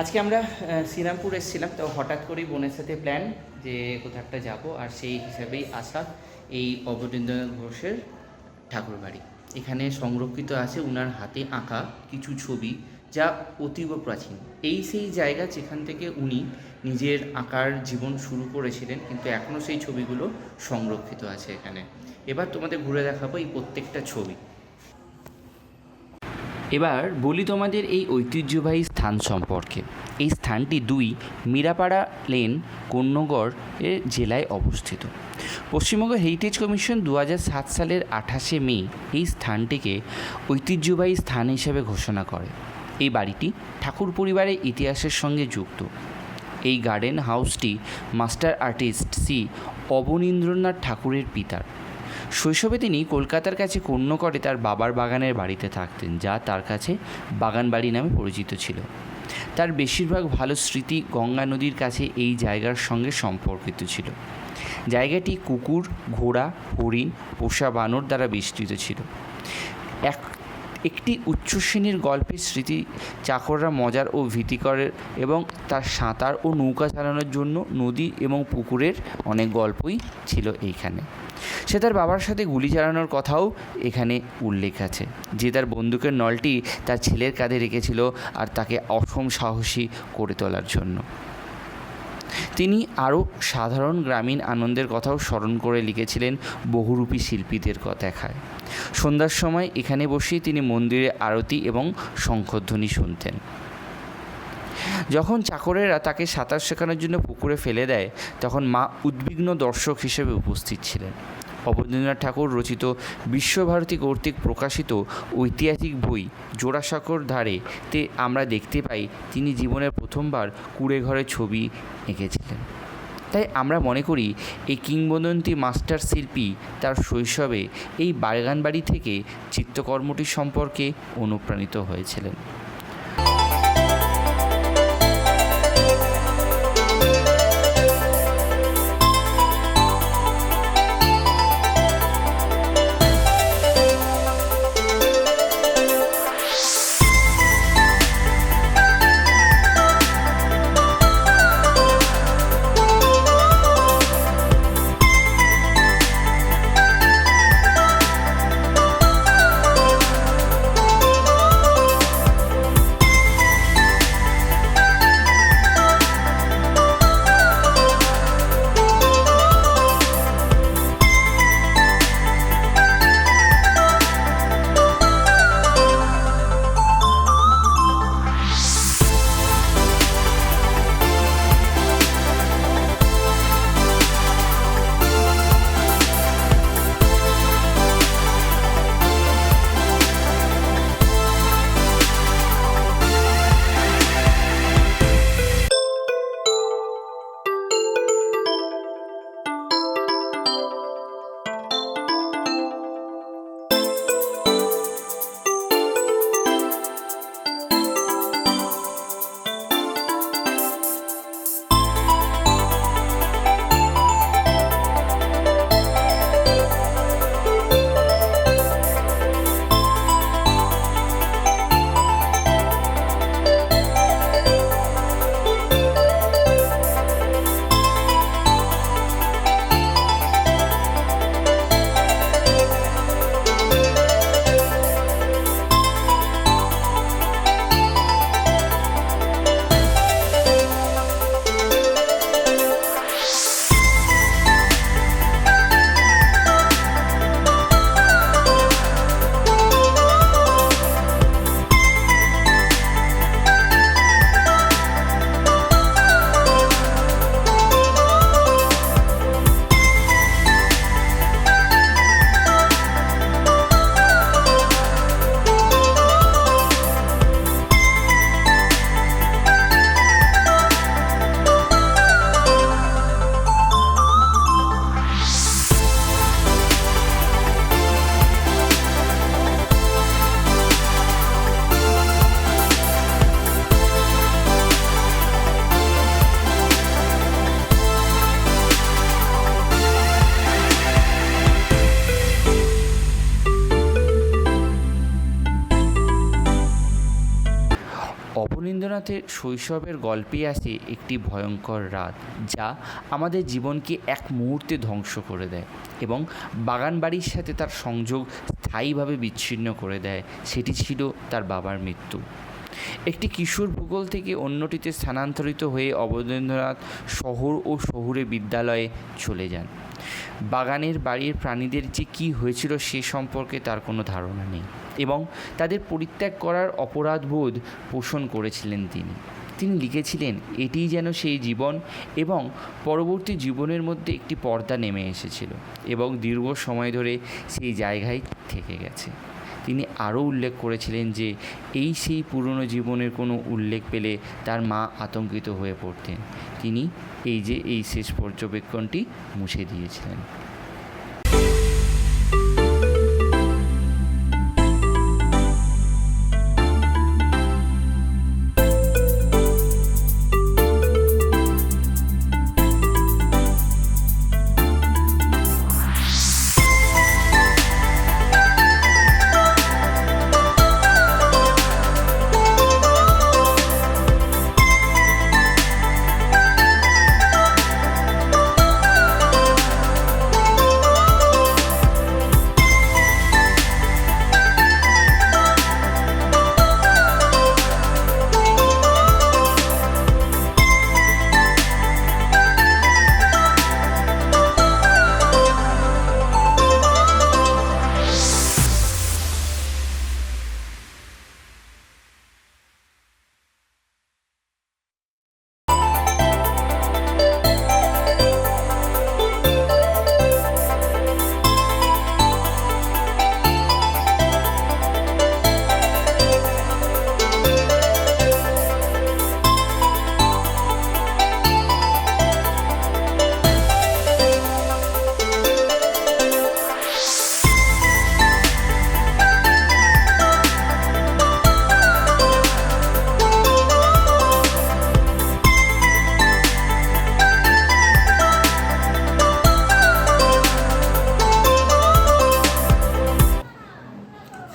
আজকে আমরা শ্রীরামপুর এসেছিলাম, তো হঠাৎ করেই বোনের সাথে প্ল্যান যে কোথাও একটা যাব, আর সেই হিসাবেই আসা এই অবনীন্দ্রনাথ ঘোষের ঠাকুর বাড়ি এখানে সংরক্ষিত আছে ওনার হাতে আঁকা কিছু ছবি যা অতীব প্রাচীন। এই সেই জায়গা যেখান থেকে উনি নিজের আঁকার জীবন শুরু করেছিলেন, কিন্তু এখনও সেই ছবিগুলো সংরক্ষিত আছে এখানে। এবার তোমাদের ঘুরে দেখাবো এই প্রত্যেকটা ছবি। এবার বলি তোমাদের এই ঐতিহ্যবাহী স্থান সম্পর্কে। এই স্থানটি দুই মীরাপাড়া লেন কন্যগড় জেলায় অবস্থিত। পশ্চিমবঙ্গ হেরিটেজ কমিশন দু সাত সালের আঠাশে মে এই স্থানটিকে ঐতিহ্যবাহী স্থান হিসেবে ঘোষণা করে। এই বাড়িটি ঠাকুর পরিবারের ইতিহাসের সঙ্গে যুক্ত। এই গার্ডেন হাউসটি মাস্টার আর্টিস্ট সি অবনীন্দ্রনাথ ঠাকুরের পিতার। শৈশবে তিনি কলকাতার কাছে কন্যকরে তার বাবার বাগানের বাড়িতে থাকতেন, যা তার কাছে বাগান বাড়ি নামে পরিচিত ছিল। তার বেশিরভাগ ভালো স্মৃতি গঙ্গা নদীর কাছে এই জায়গার সঙ্গে সম্পর্কিত ছিল। জায়গাটি কুকুর, ঘোড়া, হরিণ, পোষা বানর দ্বারা বেষ্টিত ছিল। এক, একটি উচ্চ শ্রেণির গল্পের স্মৃতি চাকররা মজার ও ভীতিকরের এবং তার সাঁতার ও নৌকা চালানোর জন্য নদী এবং পুকুরের অনেক গল্পই ছিল এইখানে। সে তার বাবার সাথে গুলি চালানোর কথাও এখানে উল্লেখ আছে। যে তার বন্দুকের নলটি তার ছেলের কাঁধে রেখেছিল আর তাকে অসম সাহসী করে তোলার জন্য। তিনি আরও সাধারণ গ্রামীণ আনন্দের কথাও স্মরণ করে লিখেছিলেন বহুরূপী শিল্পীদের দেখায়। সন্ধ্যার সময় এখানে বসেই তিনি মন্দিরে আরতি এবং শঙ্খধ্বনি শুনতেন। যখন চাকরেরা তাকে সাঁতার শেখানোর জন্য পুকুরে ফেলে দেয়, তখন মা উদ্বিগ্ন দর্শক হিসেবে উপস্থিত ছিলেন। অবনীন্দ্রনাথ ঠাকুর রচিত বিশ্বভারতী কর্তৃক প্রকাশিত ঐতিহাসিক বই জোড়াসাঁকোর ধারে তে আমরা দেখতে পাই, তিনি জীবনের প্রথমবার কুড়ে ঘরে ছবি এঁকেছিলেন। তাই আমরা মনে করি, এই কিংবদন্তি মাস্টার শিল্পী তার শৈশবে এই বাগান বাড়ি থেকে চিত্রকর্মটি সম্পর্কে অনুপ্রাণিত হয়েছিলেন। অবনীন্দ্রনাথের শৈশবের গল্পে আসে একটি ভয়ঙ্কর রাত, যা আমাদের জীবনকে এক মুহূর্তে ধ্বংস করে দেয় এবং বাগানবাড়ির সাথে তার সংযোগ স্থায়ীভাবে বিচ্ছিন্ন করে দেয়। সেটি ছিল তার বাবার মৃত্যু। একটি কিশোর ভূগোল থেকে অন্যটিতে স্থানান্তরিত হয়ে অবনীন্দ্রনাথ শহর ও শহুরে বিদ্যালয়ে চলে যান। বাগানের বাড়ির প্রাণীদের যে কী হয়েছিল সে সম্পর্কে তার কোনো ধারণা নেই। এবং তাদের পরিত্যাগ করার অপরাধবোধ পোষণ করেছিলেন তিনি। তিনি লিখেছিলেন, এটিই যেন সেই জীবন এবং পরবর্তী জীবনের মধ্যে একটি পর্দা নেমে এসেছিল এবং দীর্ঘ সময় ধরে সেই জায়গায় থেকে গেছে। তিনি আরও উল্লেখ করেছিলেন যে, এই সেই পুরনো জীবনের কোনো উল্লেখ পেলে তার মা আতঙ্কিত হয়ে পড়তেন। তিনি এই যে এই শেষ পর্যবেক্ষণটি মুছে দিয়েছিলেন।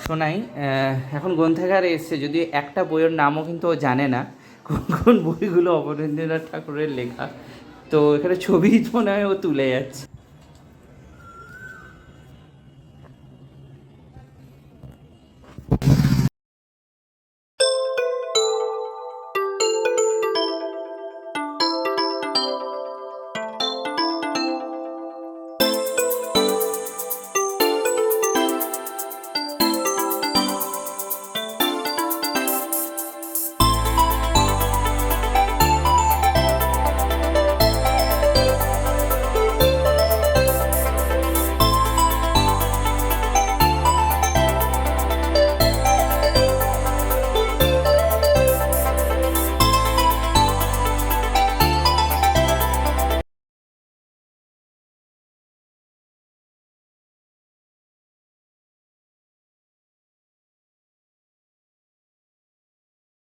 শোনাই এখন গ্রন্থাগারে এসছে, যদি একটা বইয়ের নামও কিন্তু ও জানে না, কোন কোন বইগুলো অবনীন্দ্রনাথ ঠাকুরের লেখা, তো এখানে ছবি মনে হয় ও তুলে যাচ্ছে।